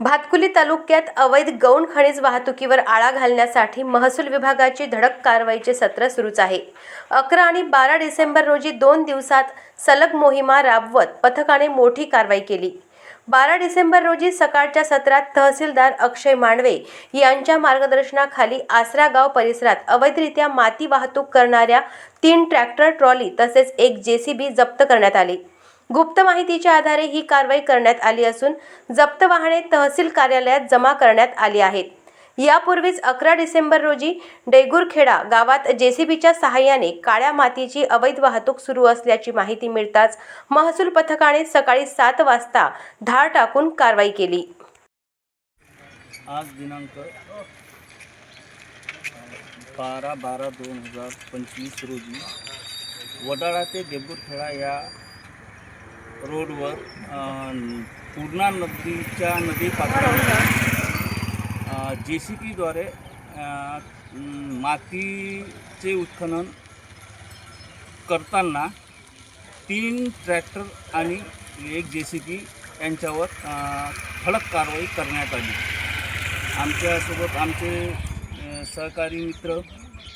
भातकुली तालुक्यात अवैध गौण खनिज वाहतुकीवर आळा घालण्यासाठी महसूल विभागाची धडक कारवाईचे सत्र सुरूच आहे. अकरा आणि बारा डिसेंबर रोजी दोन दिवसात सलग मोहिमा राबवत पथकाने मोठी कारवाई केली. बारा डिसेंबर रोजी सकाळच्या सत्रात तहसीलदार अक्षय मांडवे यांच्या मार्गदर्शनाखाली आसरागाव परिसरात अवैधरित्या माती वाहतूक करणाऱ्या तीन ट्रॅक्टर ट्रॉली तसेच एक जेसीबी जप्त करण्यात आली. गुप्त माहितीच्या आधारे ही कारवाई करण्यात आली असून जप्त वाहने तहसील कार्यालयात जमा करण्यात आली आहेत. यापूर्वीच अकरा डिसेंबर रोजी डेगुरखेडा गावात जेसीबीच्या सहाय्याने काळ्या मातीची अवैध वाहतूक सुरू असल्याची माहिती मिळताच महसूल पथकाने सकाळी सात वाजता धाड टाकून कारवाई केली. आज दिनांक बारा बारा दोन हजार पंचवीस रोजी वडाळा ते देगुरखेडा या रोडवर पूर्णा नदीच्या नदी पात्रावर जे सी पीद्वारे मातीचे उत्खनन करताना तीन ट्रॅक्टर आणि एक जे सी पी यांच्यावर अं, ठळक कारवाई करण्यात आली. आमच्यासोबत आमचे सहकारी मित्र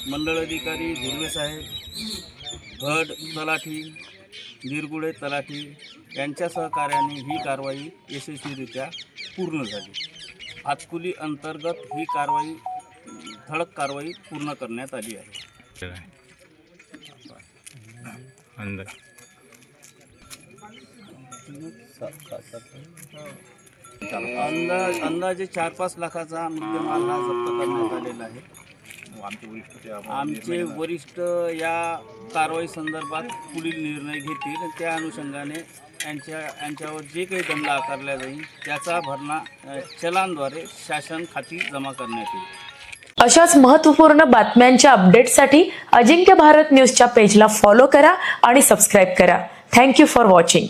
मंडळ अधिकारी धुर्वे साहेब घड तलाठी निरगुडे तलाठी यांच्या सहकार्याने ही कारवाई यशस्वीरित्या पूर्ण झाली. हातकुली अंतर्गत ही कारवाई ठळक कारवाई पूर्ण करण्यात आली आहे. अंदाजे चार पाच लाखाचा मुद्देमाल हा जप्त करण्यात आलेला आहे. आमचे वरिष्ठ या कारवाई संदर्भात पुढील निर्णय घेतील. आणि त्या अनुषंगाने यांच्या यांच्यावर जे काही दंड आकारला जाईल त्याचा भरणा अ, चलानद्वारे शासन खाती जमा करण्यात येईल. अशाच महत्त्वपूर्ण बातम्यांच्या अपडेटसाठी अजिंक्य भारत न्यूजच्या पेजला फॉलो करा आणि सबस्क्राईब करा. Thank you for watching.